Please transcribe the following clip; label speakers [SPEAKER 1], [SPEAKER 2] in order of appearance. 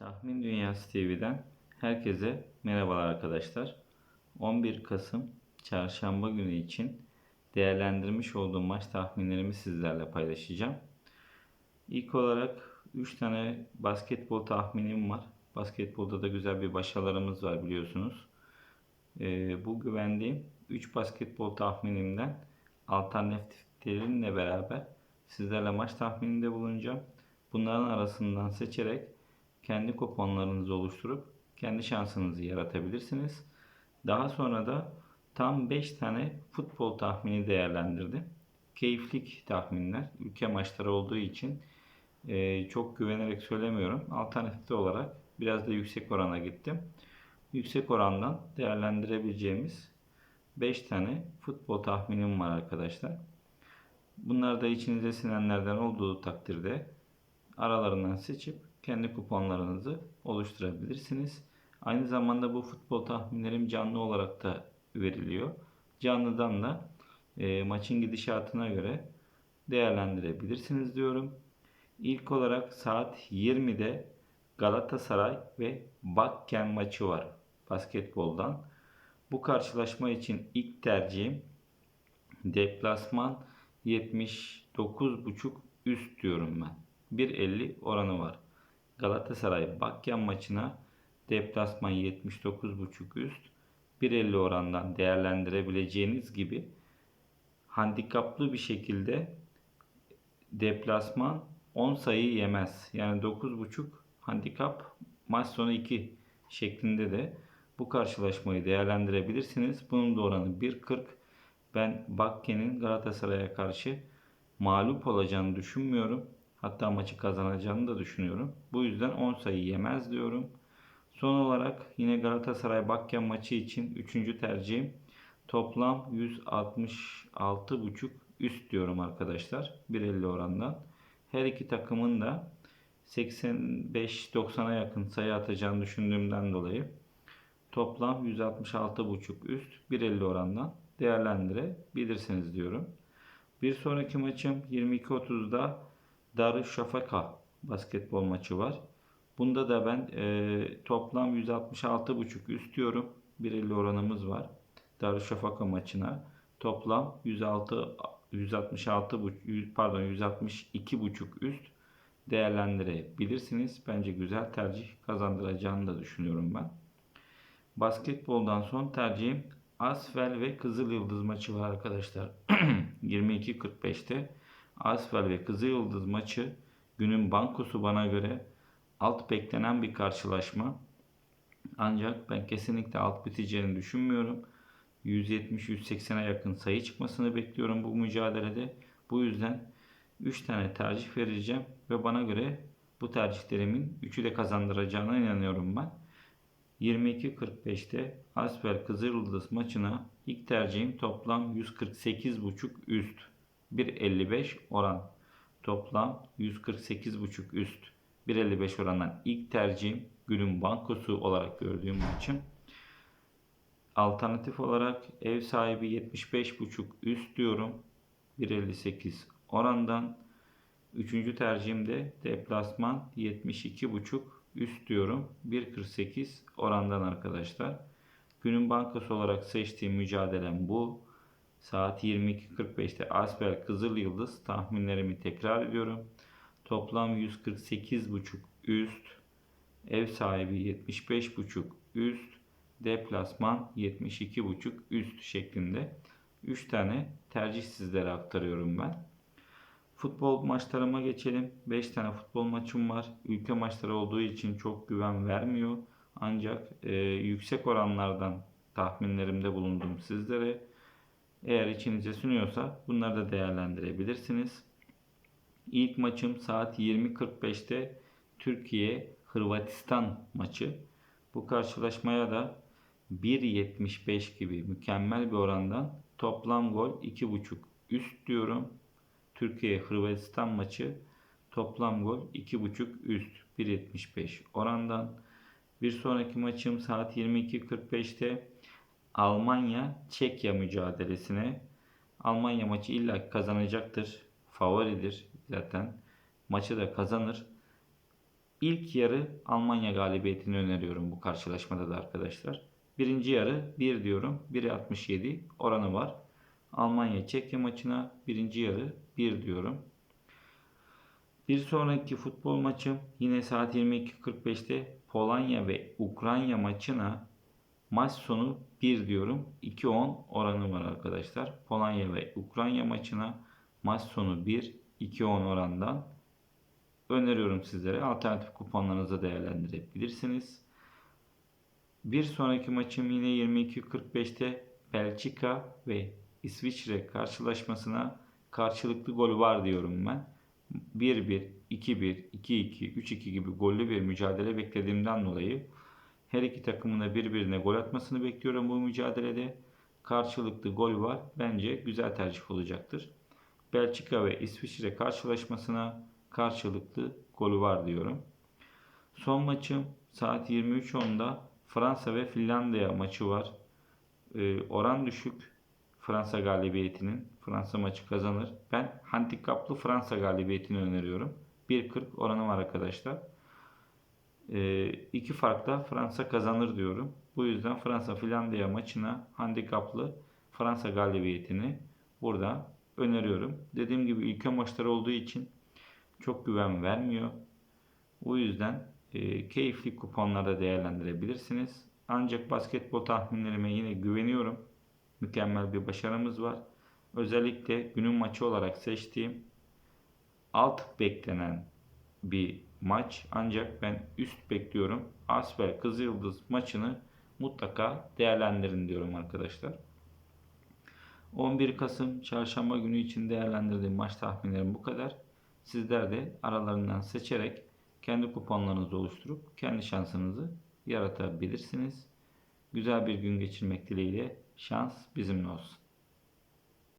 [SPEAKER 1] Tahmin Dünyası TV'den herkese merhabalar arkadaşlar. 11 Kasım Çarşamba günü için değerlendirmiş olduğum maç tahminlerimi sizlerle paylaşacağım. İlk olarak 3 tane basketbol tahminim var. Basketbolda da güzel bir başarılarımız var biliyorsunuz. Ee, bu güvendiğim 3 basketbol tahminimden alternatiflerinle beraber sizlerle maç tahmininde bulunacağım. Bunların arasından seçerek kendi kuponlarınızı oluşturup kendi şansınızı yaratabilirsiniz. Daha sonra da tam 5 tane futbol tahmini değerlendirdim. Keyiflik tahminler, ülke maçları olduğu için e, çok güvenerek söylemiyorum. Alternatif olarak biraz da yüksek orana gittim. Yüksek orandan değerlendirebileceğimiz 5 tane futbol tahminim var arkadaşlar. Bunlar da içinize sinenlerden olduğu takdirde aralarından seçip kendi kuponlarınızı oluşturabilirsiniz. Aynı zamanda bu futbol tahminlerim canlı olarak da veriliyor. Canlıdan da e, maçın gidişatına göre değerlendirebilirsiniz diyorum. İlk olarak saat 20'de Galatasaray ve Bakken maçı var basketboldan. Bu karşılaşma için ilk tercihim deplasman 79.5 üst diyorum ben. 1.50 oranı var. Galatasaray Bakyan maçına deplasman 79.5 üst 1.50 orandan değerlendirebileceğiniz gibi handikaplı bir şekilde deplasman 10 sayı yemez. Yani 9.5 handikap maç sonu 2 şeklinde de bu karşılaşmayı değerlendirebilirsiniz. Bunun da oranı 1.40. Ben Bakken'in Galatasaray'a karşı mağlup olacağını düşünmüyorum. Hatta maçı kazanacağını da düşünüyorum. Bu yüzden 10 sayı yemez diyorum. Son olarak yine Galatasaray Bakken maçı için 3. tercihim toplam 166.5 üst diyorum arkadaşlar. 1.50 orandan. Her iki takımın da 85-90'a yakın sayı atacağını düşündüğümden dolayı toplam 166.5 üst 1.50 orandan değerlendirebilirsiniz diyorum. Bir sonraki maçım 22.30'da Darüşşafaka basketbol maçı var. Bunda da ben e, toplam 166.5 üst diyorum. 1.50 oranımız var. Darüşşafaka maçına toplam 106 166 pardon 162.5 üst değerlendirebilirsiniz. Bence güzel tercih kazandıracağını da düşünüyorum ben. Basketboldan son tercihim Asfel ve Kızıl Yıldız maçı var arkadaşlar. 22.45'te Asfel ve Kızıl Yıldız maçı günün bankosu bana göre alt beklenen bir karşılaşma. Ancak ben kesinlikle alt biteceğini düşünmüyorum. 170-180'e yakın sayı çıkmasını bekliyorum bu mücadelede. Bu yüzden 3 tane tercih vereceğim ve bana göre bu tercihlerimin 3'ü de kazandıracağına inanıyorum ben. 22.45'te Asfer Kızılyıldız maçına ilk tercihim toplam 148.5 üst 1.55 oran. Toplam 148.5 üst 1.55 orandan ilk tercihim günün bankosu olarak gördüğüm maçım. Alternatif olarak ev sahibi 75.5 üst diyorum. 1.58 orandan. Üçüncü tercihim de deplasman 72.5 üst diyorum. 1.48 orandan arkadaşlar. Günün bankası olarak seçtiğim mücadelem bu. Saat 22.45'te Asper Kızıl Yıldız tahminlerimi tekrar ediyorum. Toplam 148.5 üst, ev sahibi 75.5 üst, deplasman 72.5 üst şeklinde 3 tane tercih sizlere aktarıyorum ben. Futbol maçlarıma geçelim. 5 tane futbol maçım var. Ülke maçları olduğu için çok güven vermiyor. Ancak e, yüksek oranlardan tahminlerimde bulundum sizlere. Eğer içinize sunuyorsa bunları da değerlendirebilirsiniz. İlk maçım saat 20.45'te Türkiye Hırvatistan maçı. Bu karşılaşmaya da 1.75 gibi mükemmel bir orandan toplam gol 2.5 üst diyorum. Türkiye Hırvatistan maçı toplam gol 2.5 üst 1.75 orandan. Bir sonraki maçım saat 22.45'te Almanya Çekya mücadelesine. Almanya maçı illa kazanacaktır. Favoridir zaten. Maçı da kazanır. İlk yarı Almanya galibiyetini öneriyorum bu karşılaşmada da arkadaşlar. Birinci yarı 1 diyorum. 1.67 oranı var. Almanya Çekya maçına birinci yarı 1 diyorum. Bir sonraki futbol maçım yine saat 22.45'te Polonya ve Ukrayna maçına maç sonu 1 diyorum. 2.10 oranı var arkadaşlar. Polonya ve Ukrayna maçına maç sonu 1, 2.10 orandan öneriyorum sizlere. Alternatif kuponlarınızı değerlendirebilirsiniz. Bir sonraki maçım yine 22.45'te Belçika ve İsviçre karşılaşmasına karşılıklı gol var diyorum ben. 1-1, 2-1, 2-2, 3-2 gibi gollü bir mücadele beklediğimden dolayı her iki takımın da birbirine gol atmasını bekliyorum bu mücadelede. Karşılıklı gol var. Bence güzel tercih olacaktır. Belçika ve İsviçre karşılaşmasına karşılıklı golü var diyorum. Son maçım saat 23.10'da Fransa ve Finlandiya maçı var. Ee, oran düşük. Fransa galibiyetinin. Fransa maçı kazanır. Ben handikaplı Fransa galibiyetini öneriyorum. 1.40 oranı var arkadaşlar. Ee, iki farkla Fransa kazanır diyorum. Bu yüzden Fransa Finlandiya maçına handikaplı Fransa galibiyetini burada öneriyorum. Dediğim gibi ülke maçları olduğu için çok güven vermiyor. O yüzden e, keyifli kuponlarda değerlendirebilirsiniz. Ancak basketbol tahminlerime yine güveniyorum. Mükemmel bir başarımız var. Özellikle günün maçı olarak seçtiğim alt beklenen bir maç. Ancak ben üst bekliyorum. Asfer Kızıldız maçını mutlaka değerlendirin diyorum arkadaşlar. 11 Kasım çarşamba günü için değerlendirdiğim maç tahminlerim bu kadar. Sizler de aralarından seçerek kendi kuponlarınızı oluşturup kendi şansınızı yaratabilirsiniz. Güzel bir gün geçirmek dileğiyle şans bizimle olsun.